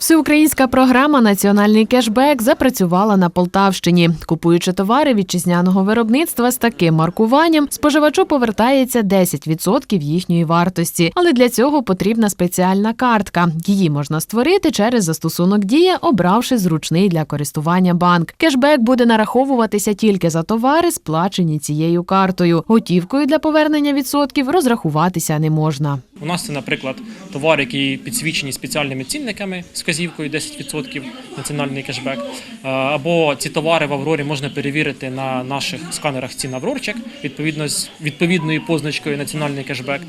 Всеукраїнська програма Національний кешбек запрацювала на Полтавщині. Купуючи товари вітчизняного виробництва з таким маркуванням, споживачу повертається 10% їхньої вартості. Але для цього потрібна спеціальна картка. Її можна створити через застосунок Дія, обравши зручний для користування банк. Кешбек буде нараховуватися тільки за товари, сплачені цією картою. Готівкою для повернення відсотків розрахуватися не можна. У нас це, наприклад, товари, які підсвічені спеціальними цінниками з вказівкою 10% національний кешбек. Е, Або ці товари в Аврорі можна перевірити на наших сканерах цін Аврорчик, відповідно з відповідною позначкою національний кешбек.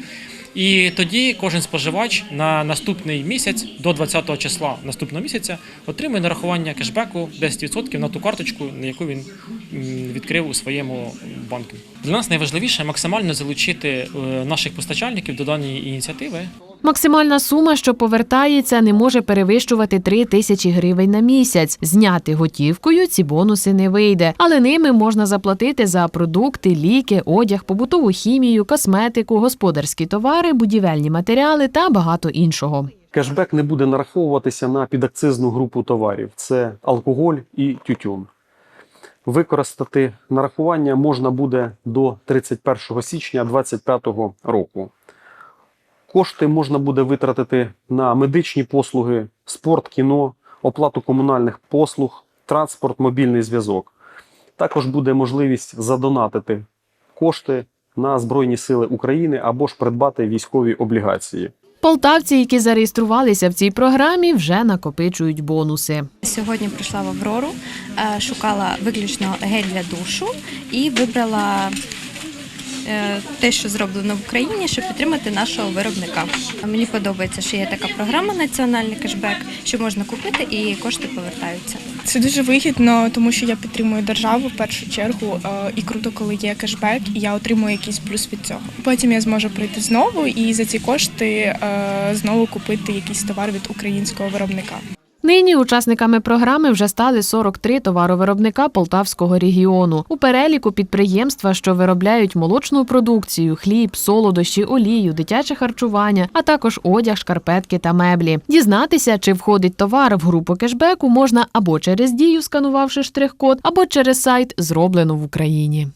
І тоді кожен споживач на наступний місяць до 20 числа наступного місяця отримує нарахування кешбеку 10% на ту карточку, на яку він відкрив у своєму банку. Для нас найважливіше максимально залучити е, наших постачальників до даної ініціативи. Максимальна сума, що повертається, не може перевищувати 3 тисячі гривень на місяць. Зняти готівкою ці бонуси не вийде, але ними можна заплатити за продукти, ліки, одяг, побутову хімію, косметику, господарські товари, будівельні матеріали та багато іншого. Кешбек не буде нараховуватися на підакцизну групу товарів: це алкоголь і тютюн. Використати нарахування можна буде до 31 січня 2025 року. Кошти можна буде витратити на медичні послуги, спорт, кіно, оплату комунальних послуг, транспорт, мобільний зв'язок. Також буде можливість задонатити кошти на Збройні Сили України або ж придбати військові облігації. Полтавці, які зареєструвалися в цій програмі, вже накопичують бонуси. Сьогодні прийшла в Аврору, е, шукала виключно гель для душу і вибрала те, що зроблено в Україні, щоб підтримати нашого виробника. Мені подобається, що є така програма Національний кешбек, що можна купити і кошти повертаються. Це дуже вигідно, тому що я підтримую державу в першу чергу, е, і круто, коли є кешбек, і я отримую якийсь плюс від цього. Потім я зможу прийти знову і за ці кошти е, знову купити якийсь товар від українського виробника. Нині учасниками програми вже стали 43 товаровиробника Полтавського регіону. У переліку підприємства, що виробляють молочну продукцію, хліб, солодощі, олію, дитяче харчування, а також одяг, шкарпетки та меблі. Дізнатися, чи входить товар в групу кешбеку, можна або через дію, сканувавши штрих-код, або через сайт зроблено в Україні.